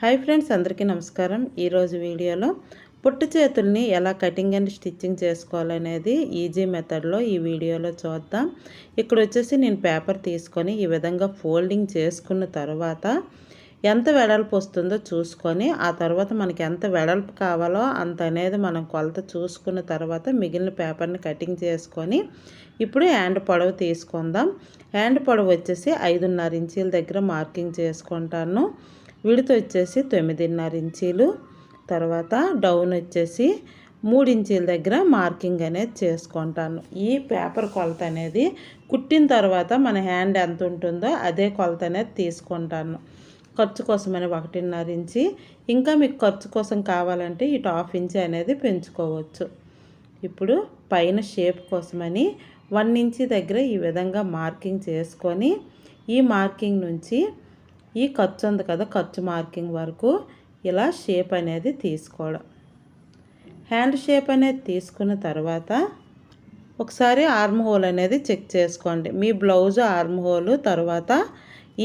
Hi friends అందరికీ నమస్కారం. ఈరోజు వీడియోలో పుట్టు చేతుల్ని ఎలా కటింగ్ అండ్ స్టిచ్చింగ్ చేసుకోవాలనేది ఈజీ మెథడ్లో ఈ వీడియోలో చూద్దాం. ఇక్కడ వచ్చేసి నేను పేపర్ తీసుకొని ఈ విధంగా ఫోల్డింగ్ చేసుకున్న తర్వాత ఎంత వెడల్పు వస్తుందో చూసుకొని ఆ తర్వాత మనకి ఎంత వెడల్పు కావాలో అంత అనేది మనం కొలత చూసుకున్న తర్వాత మిగిలిన పేపర్ని కటింగ్ చేసుకొని ఇప్పుడు హ్యాండ్ పొడవు తీసుకుందాం. హ్యాండ్ పొడవు వచ్చేసి ఐదున్నర ఇంచీల దగ్గర మార్కింగ్ చేసుకుంటాను. విడత వచ్చేసి తొమ్మిదిన్నర ఇంచీలు తర్వాత డౌన్ వచ్చేసి మూడు ఇంచీల దగ్గర మార్కింగ్ అనేది చేసుకుంటాను. ఈ పేపర్ కొలత అనేది కుట్టిన తర్వాత మన హ్యాండ్ ఎంత ఉంటుందో అదే కొలత అనేది తీసుకుంటాను. ఖర్చు కోసమని ఒకటిన్నర ఇంచి ఇంకా మీకు ఖర్చు కోసం కావాలంటే ఇటు హాఫ్ ఇంచి అనేది పెంచుకోవచ్చు. ఇప్పుడు పైన షేప్ కోసమని వన్ ఇంచి దగ్గర ఈ విధంగా మార్కింగ్ చేసుకొని ఈ మార్కింగ్ నుంచి ఈ ఖర్చు ఉంది కదా ఖర్చు మార్కింగ్ వరకు ఇలా షేప్ అనేది తీసుకోవడం. హ్యాండ్ షేప్ అనేది తీసుకున్న తర్వాత ఒకసారి ఆర్మ్ హోల్ అనేది చెక్ చేసుకోండి. మీ బ్లౌజ్ ఆర్మ్ హోల్ తర్వాత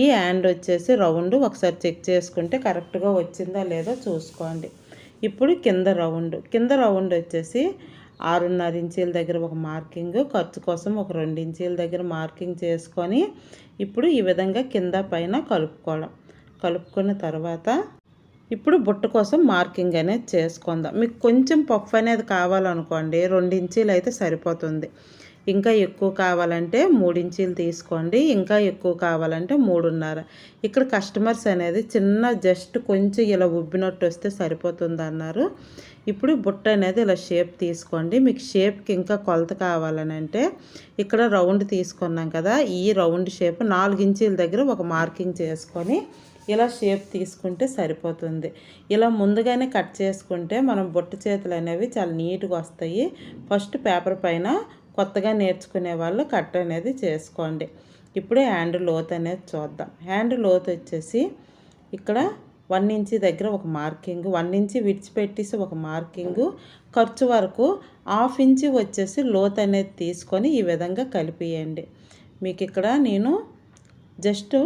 ఈ హ్యాండ్ వచ్చేసి రౌండ్ ఒకసారి చెక్ చేసుకుంటే కరెక్ట్గా వచ్చిందా లేదో చూసుకోండి. ఇప్పుడు కింద రౌండ్ కింద రౌండ్ వచ్చేసి ఆరున్నర ఇంచీల దగ్గర ఒక మార్కింగ్ ఖర్చు కోసం ఒక రెండు ఇంచీల దగ్గర మార్కింగ్ చేసుకొని ఇప్పుడు ఈ విధంగా కింద పైన కలుపుకోవడం. కలుపుకున్న తర్వాత ఇప్పుడు బుట్ట కోసం మార్కింగ్ అనేది చేసుకుందాం. మీకు కొంచెం పఫ్ అనేది కావాలనుకోండి రెండు ఇంచీలు అయితే సరిపోతుంది. ఇంకా ఎక్కువ కావాలంటే మూడించీలు తీసుకోండి. ఇంకా ఎక్కువ కావాలంటే మూడున్నర. ఇక్కడ కస్టమర్స్ అనేది చిన్న జస్ట్ కొంచెం ఇలా ఉబ్బినట్టు వస్తే సరిపోతుంది అన్నారు ఇప్పుడు బుట్ట అనేది ఇలా షేప్ తీసుకోండి. మీకు షేప్కి ఇంకా కొలత కావాలని అంటే ఇక్కడ రౌండ్ తీసుకున్నాం కదా. ఈ రౌండ్ షేప్ నాలుగు ఇంచీల దగ్గర ఒక మార్కింగ్ చేసుకొని ఇలా షేప్ తీసుకుంటే సరిపోతుంది. ఇలా ముందుగానే కట్ చేసుకుంటే మనం బుట్ట చేతులు అనేవి చాలా నీట్గా వస్తాయి. ఫస్ట్ పేపర్ పైన కొత్తగా నేర్చుకునే వాళ్ళు కట్ అనేది చేసుకోండి. ఇప్పుడు హ్యాండ్ లోత్ అనేది చూద్దాం. హ్యాండ్ లోత్ వచ్చేసి ఇక్కడ వన్ ఇంచి దగ్గర ఒక మార్కింగ్ వన్ ఇంచి విడిచిపెట్టేసి ఒక మార్కింగ్ ఖర్చు వరకు హాఫ్ ఇంచి వచ్చేసి లోత్ అనేది తీసుకొని ఈ విధంగా కలిపియండి. మీకు ఇక్కడ నేను జస్ట్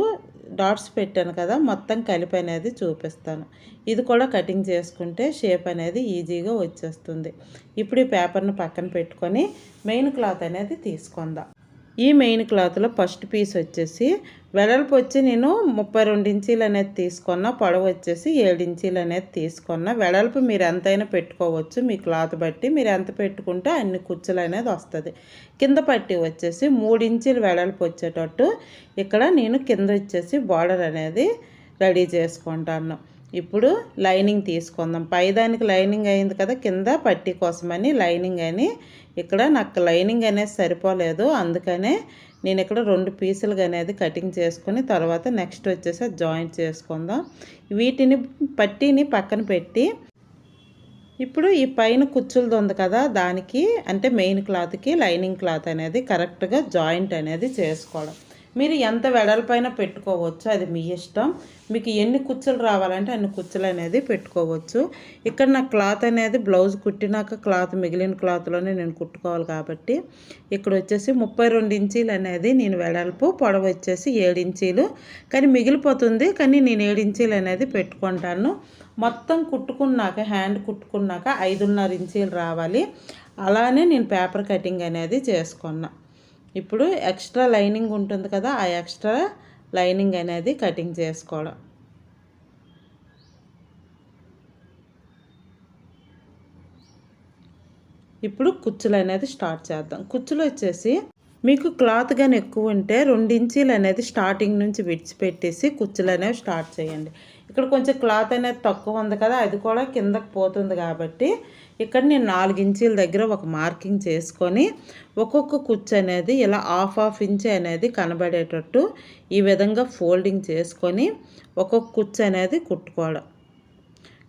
డాట్స్ పెట్టాను కదా మొత్తం కలిపి అనేది చూపిస్తాను. ఇది కూడా కటింగ్ చేసుకుంటే షేప్ అనేది ఈజీగా వచ్చేస్తుంది. ఇప్పుడు ఈ పేపర్ను పక్కన పెట్టుకొని మెయిన్ క్లాత్ అనేది తీసుకుందాం. ఈ మెయిన్ క్లాత్లో ఫస్ట్ పీస్ వచ్చేసి వెడల్పు వచ్చి నేను ముప్పై రెండు ఇంచీలు అనేది తీసుకున్న పొడవు వచ్చేసి ఏడు ఇంచీలు అనేది తీసుకున్న. వెడల్పు మీరు ఎంతైనా పెట్టుకోవచ్చు మీ క్లాత్ బట్టి మీరు ఎంత పెట్టుకుంటే అన్ని కుచ్చులు అనేది వస్తుంది. కింద పట్టి వచ్చేసి మూడు ఇంచీలు వెడల్పు వచ్చేటట్టు ఇక్కడ నేను కింద వచ్చేసి బార్డర్ అనేది రెడీ చేసుకుంటాను. ఇప్పుడు లైనింగ్ తీసుకుందాం. పైదానికి లైనింగ్ అయింది కదా కింద పట్టి కోసమని లైనింగ్ అని ఇక్కడ నాకు లైనింగ్ అనేది సరిపోలేదు. అందుకనే నేను ఇక్కడ రెండు పీసులుగా అనేది కటింగ్ చేసుకుని తర్వాత నెక్స్ట్ వచ్చేసి జాయింట్ చేసుకుందాం. వీటిని పట్టీని పక్కన పెట్టి ఇప్పుడు ఈ పైన కుచ్చులది ఉంది కదా దానికి అంటే మెయిన్ క్లాత్కి లైనింగ్ క్లాత్ అనేది కరెక్ట్గా జాయింట్ అనేది చేసుకోవడం. మీరు ఎంత వెడల్పైన పెట్టుకోవచ్చు అది మీ ఇష్టం. మీకు ఎన్ని కుచ్చులు రావాలంటే అన్ని కుచ్చులు అనేది పెట్టుకోవచ్చు. ఇక్కడ నా క్లాత్ అనేది బ్లౌజ్ కుట్టినాక క్లాత్ మిగిలిన క్లాత్లోనే నేను కుట్టుకోవాలి కాబట్టి ఇక్కడ వచ్చేసి ముప్పై రెండు ఇంచీలు అనేది నేను వెడల్పు పొడవు వచ్చేసి ఏడు ఇంచీలు. కానీ మిగిలిపోతుంది కానీ నేను ఏడు ఇంచీలు అనేది పెట్టుకుంటాను. మొత్తం కుట్టుకున్నాక హ్యాండ్ కుట్టుకున్నాక ఐదున్నర ఇంచీలు రావాలి. అలానే నేను పేపర్ కటింగ్ అనేది చేసుకున్నాను ఇప్పుడు ఎక్స్ట్రా లైనింగ్ ఉంటుంది కదా ఆ ఎక్స్ట్రా లైనింగ్ అనేది కటింగ్ చేసుకోవడం. ఇప్పుడు కుచ్చులు అనేది స్టార్ట్ చేద్దాం. కుచ్చులు వచ్చేసి మీకు క్లాత్ కానీ ఎక్కువ ఉంటే రెండు ఇంచీలు అనేది స్టార్టింగ్ నుంచి విడిచిపెట్టేసి కుచ్చులు అనేవి స్టార్ట్ చేయండి. ఇక్కడ కొంచెం క్లాత్ అనేది తక్కువ ఉంది కదా అది కూడా కిందకు పోతుంది కాబట్టి ఇక్కడ నేను నాలుగు ఇంచీల దగ్గర ఒక మార్కింగ్ చేసుకొని ఒక్కొక్క కుచ్చు అనేది ఇలా హాఫ్ హాఫ్ ఇంచ్ అనేది కనబడేటట్టు ఈ విధంగా ఫోల్డింగ్ చేసుకొని ఒక్కొక్క కుచ్చు అనేది కుట్టుకోవడం.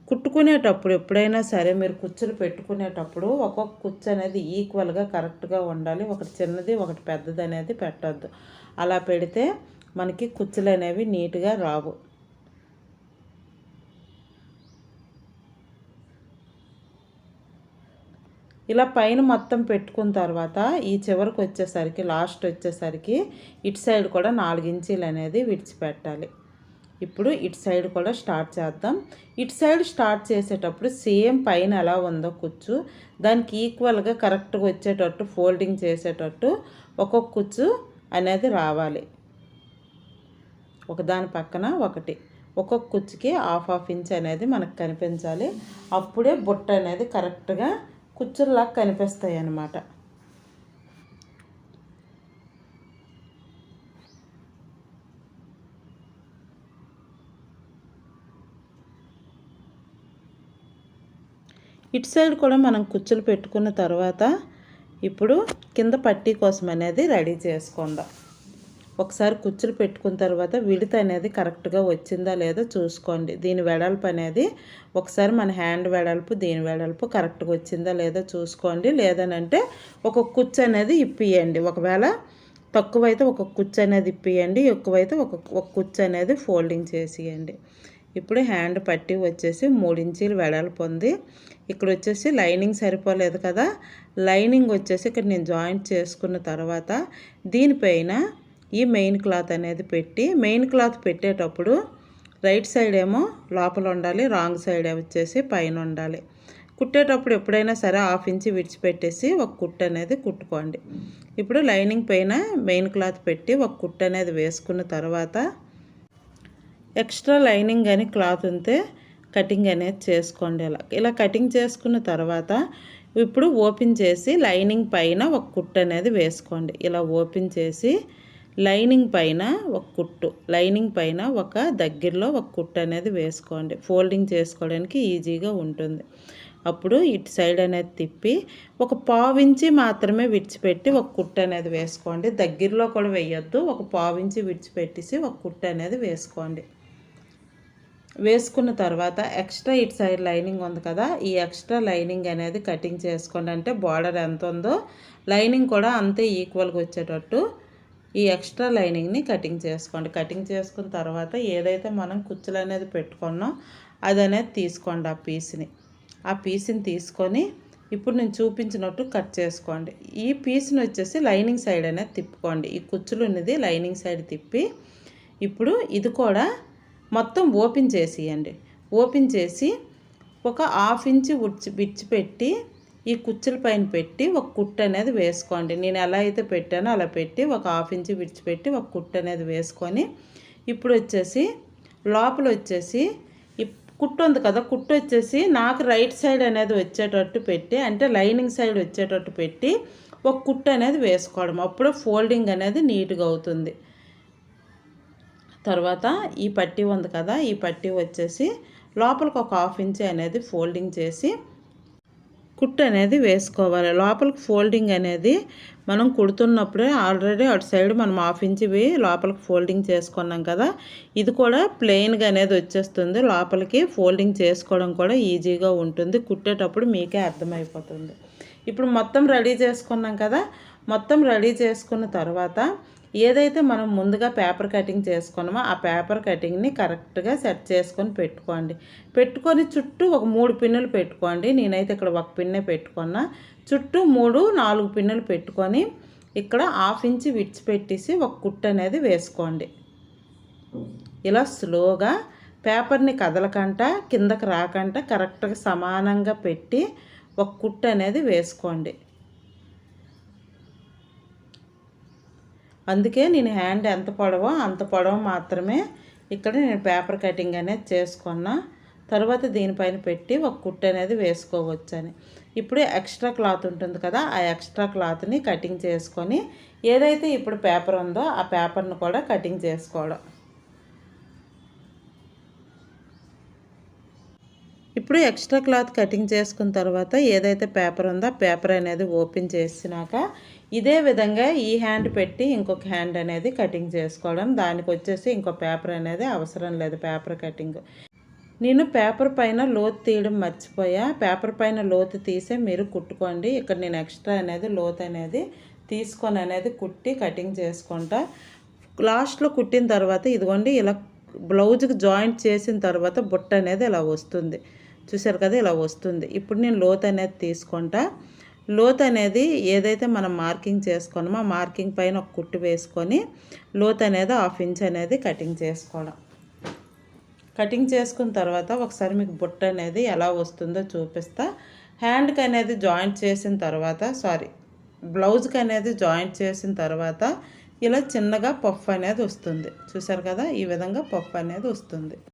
కుట్టుకునేటప్పుడు ఎప్పుడైనా సరే మీరు కుచ్చులు పెట్టుకునేటప్పుడు ఒక్కొక్క కుచ్చు అనేది ఈక్వల్గా కరెక్ట్గా ఉండాలి. ఒకటి చిన్నది ఒకటి పెద్దది అనేది పెట్టద్దు. అలా పెడితే మనకి కుచ్చులు అనేవి నీట్గా రావు. ఇలా పైన మొత్తం పెట్టుకున్న తర్వాత ఈ చివరికి వచ్చేసరికి లాస్ట్ వచ్చేసరికి ఇటు సైడ్ కూడా నాలుగు ఇంచీలు అనేది విడిచిపెట్టాలి. ఇప్పుడు ఇటు సైడ్ కూడా స్టార్ట్ చేద్దాం. ఇటు సైడ్ స్టార్ట్ చేసేటప్పుడు సేమ్ పైన ఎలా ఉందో కుచ్చు దానికి ఈక్వల్గా కరెక్ట్గా వచ్చేటట్టు ఫోల్డింగ్ చేసేటట్టు ఒక్కొక్క కుచ్చు అనేది రావాలి. ఒకదాని పక్కన ఒకటి. ఒక్కొక్క కుచ్చుకి హాఫ్ హాఫ్ ఇంచ్ అనేది మనకు కనిపించాలి. అప్పుడే బుట్ట అనేది కరెక్ట్గా కుచ్చుల్లాగా కనిపిస్తాయి అన్నమాట ఇటు సైడ్ కూడా మనం కుచ్చులు పెట్టుకున్న తర్వాత ఇప్పుడు కింద పట్టీ కోసం అనేది రెడీ చేసుకుందాం. ఒకసారి కుచ్చులు పెట్టుకున్న తర్వాత విడత అనేది కరెక్ట్గా వచ్చిందా లేదో చూసుకోండి. దీని వెడల్పు అనేది ఒకసారి మన హ్యాండ్ వెడల్పు దీని వెడల్పు కరెక్ట్గా వచ్చిందా లేదో చూసుకోండి. లేదనంటే ఒక కుచ్చు అనేది ఇప్పియండి. ఒకవేళ తక్కువైతే ఒక కుచ్చు అనేది ఇప్పియండి. ఎక్కువైతే ఒక ఒక కుచ్చు అనేది ఫోల్డింగ్ చేసేయండి. ఇప్పుడు హ్యాండ్ పట్టి వచ్చేసి మూడించీలు వెడల్పు ఉంది. ఇక్కడ వచ్చేసి లైనింగ్ సరిపోలేదు కదా. లైనింగ్ వచ్చేసి ఇక్కడ నేను జాయింట్ చేసుకున్న తర్వాత దీనిపైన ఈ మెయిన్ క్లాత్ అనేది పెట్టి మెయిన్ క్లాత్ పెట్టేటప్పుడు రైట్ సైడ్ ఏమో లోపల ఉండాలి రాంగ్ సైడ్ వచ్చేసి పైన ఉండాలి. కుట్టేటప్పుడు ఎప్పుడైనా సరే హాఫ్ ఇంచి విడిచిపెట్టేసి ఒక కుట్టు అనేది కుట్టుకోండి. ఇప్పుడు లైనింగ్ పైన మెయిన్ క్లాత్ పెట్టి ఒక కుట్టు అనేది వేసుకున్న తర్వాత ఎక్స్ట్రా లైనింగ్ అని క్లాత్ ఉంటే కటింగ్ అనేది చేసుకోండి ఇలా ఇలా కటింగ్ చేసుకున్న తర్వాత ఇప్పుడు ఓపెన్ చేసి లైనింగ్ పైన ఒక కుట్టు అనేది వేసుకోండి. ఇలా ఓపెన్ చేసి లైనింగ్ పైన ఒక కుట్టు లైనింగ్ పైన ఒక దగ్గరలో ఒక కుట్టు అనేది వేసుకోండి. ఫోల్డింగ్ చేసుకోవడానికి ఈజీగా ఉంటుంది. అప్పుడు ఇటు సైడ్ అనేది తిప్పి ఒక పావించి మాత్రమే విడిచిపెట్టి ఒక కుట్టు అనేది వేసుకోండి. దగ్గరలో కూడా వేయొద్దు. ఒక పావించి విడిచిపెట్టేసి ఒక కుట్టు అనేది వేసుకోండి. వేసుకున్న తర్వాత ఎక్స్ట్రా ఇటు సైడ్ లైనింగ్ ఉంది కదా ఈ ఎక్స్ట్రా లైనింగ్ అనేది కటింగ్ చేసుకోండి. అంటే బార్డర్ ఎంత ఉందో లైనింగ్ కూడా అంతే ఈక్వల్గా వచ్చేటట్టు ఈ ఎక్స్ట్రా లైనింగ్ని కటింగ్ చేసుకోండి. కటింగ్ చేసుకున్న తర్వాత ఏదైతే మనం కుచ్చులు అనేది పెట్టుకున్నాం అది అనేది తీసుకోండి ఆ పీస్ని ఆ పీస్ని తీసుకొని ఇప్పుడు నేను చూపించినట్టు కట్ చేసుకోండి. ఈ పీస్ని వచ్చేసి లైనింగ్ సైడ్ అనేది తిప్పుకోండి. ఈ కుచ్చులు ఉన్నది లైనింగ్ సైడ్ తిప్పి ఇప్పుడు ఇది కూడా మొత్తం ఓపెన్ చేసేయండి. ఓపెన్ చేసి ఒక హాఫ్ ఇంచ్ ఉడిచి విడిచిపెట్టి ఈ కుచ్చుల పైన పెట్టి ఒక కుట్టు అనేది వేసుకోండి. నేను ఎలా అయితే పెట్టానో అలా పెట్టి ఒక హాఫ్ ఇంచ్ విడిచిపెట్టి ఒక కుట్టు అనేది వేసుకొని ఇప్పుడు వచ్చేసి లోపల వచ్చేసి ఈ కుట్టు ఉంది కదా కుట్టు వచ్చేసి నాకు రైట్ సైడ్ అనేది వచ్చేటట్టు పెట్టి అంటే లైనింగ్ సైడ్ వచ్చేటట్టు పెట్టి ఒక కుట్టు అనేది వేసుకోవడం. అప్పుడు ఫోల్డింగ్ అనేది నీట్గా అవుతుంది. తర్వాత ఈ పట్టీ ఉంది కదా ఈ పట్టీ వచ్చేసి లోపలికి ఒక హాఫ్ ఇంచ్ అనేది ఫోల్డింగ్ చేసి కుట్టు అనేది వేసుకోవాలి. లోపలికి ఫోల్డింగ్ అనేది మనం కుడుతున్నప్పుడే ఆల్రెడీ అటు సైడ్ మనం హాఫ్ ఇంచ్వి లోపలికి ఫోల్డింగ్ చేసుకున్నాం కదా ఇది కూడా ప్లెయిన్గా అనేది వచ్చేస్తుంది. లోపలికి ఫోల్డింగ్ చేసుకోవడం కూడా ఈజీగా ఉంటుంది. కుట్టేటప్పుడు మీకే అర్థమైపోతుంది. ఇప్పుడు మొత్తం రెడీ చేసుకున్నాం కదా మొత్తం రెడీ చేసుకున్న తర్వాత ఏదైతే మనం ముందుగా పేపర్ కటింగ్ చేసుకున్నామో ఆ పేపర్ కటింగ్ని కరెక్ట్గా సెట్ చేసుకొని పెట్టుకోండి. పెట్టుకొని చుట్టూ ఒక మూడు పిన్నులు పెట్టుకోండి. నేనైతే ఇక్కడ ఒక పిన్నే పెట్టుకున్నా. చుట్టూ మూడు నాలుగు పిన్నులు పెట్టుకొని ఇక్కడ హాఫ్ ఇంచ్ విడిచిపెట్టేసి ఒక కుట్టు అనేది వేసుకోండి. ఇలా స్లోగా పేపర్ని కదలకంట కిందకి రాకంట కరెక్ట్గా సమానంగా పెట్టి ఒక కుట్టు అనేది వేసుకోండి. అందుకే నేను హ్యాండ్ ఎంత పొడవో అంత పొడవు మాత్రమే ఇక్కడ నేను పేపర్ కటింగ్ అనేది చేసుకున్నా. తర్వాత దీనిపైన పెట్టి ఒక కుట్టు అనేది వేసుకోవచ్చు అని ఇప్పుడు ఎక్స్ట్రా క్లాత్ ఉంటుంది కదా ఆ ఎక్స్ట్రా క్లాత్ని కటింగ్ చేసుకొని ఏదైతే ఇప్పుడు పేపర్ ఉందో ఆ పేపర్ను కూడా కటింగ్ చేసుకోవడం. ఇప్పుడు ఎక్స్ట్రా క్లాత్ కటింగ్ చేసుకున్న తర్వాత ఏదైతే పేపర్ ఉందో పేపర్ అనేది ఓపెన్ చేసినాక ఇదే విధంగా ఈ హ్యాండ్ పెట్టి ఇంకొక హ్యాండ్ అనేది కటింగ్ చేసుకోవడం. దానికి వచ్చేసి ఇంకో పేపర్ అనేది అవసరం లేదు పేపర్ కటింగ్ నేను పేపర్ పైన లోతు తీయడం మర్చిపోయా. పేపర్ పైన లోతు తీసే మీరు కుట్టుకోండి. ఇక్కడ నేను ఎక్స్ట్రా అనేది లోతు అనేది తీసుకొని అనేది కుట్టి కటింగ్ చేసుకుంటా. లాస్ట్లో కుట్టిన తర్వాత ఇదిగోండి ఇలా బ్లౌజ్కి జాయింట్ చేసిన తర్వాత బుట్ట అనేది ఇలా వస్తుంది. చూసారు కదా ఇలా వస్తుంది. ఇప్పుడు నేను లోత్ అనేది తీసుకుంటా. లోత్ అనేది ఏదైతే మనం మార్కింగ్ చేసుకున్నామో ఆ మార్కింగ్ పైన ఒక కుట్టు వేసుకొని లోత్ అనేది హాఫ్ ఇంచ్ అనేది కటింగ్ చేసుకోవడం. కటింగ్ చేసుకున్న తర్వాత ఒకసారి మీకు బుట్ట అనేది ఎలా వస్తుందో చూపిస్తా. హ్యాండ్కి అనేది జాయింట్ చేసిన తర్వాత సారీ బ్లౌజ్కి అనేది జాయింట్ చేసిన తర్వాత ఇలా చిన్నగా పఫ్ అనేది వస్తుంది. చూసారు కదా? ఈ విధంగా పఫ్ అనేది వస్తుంది.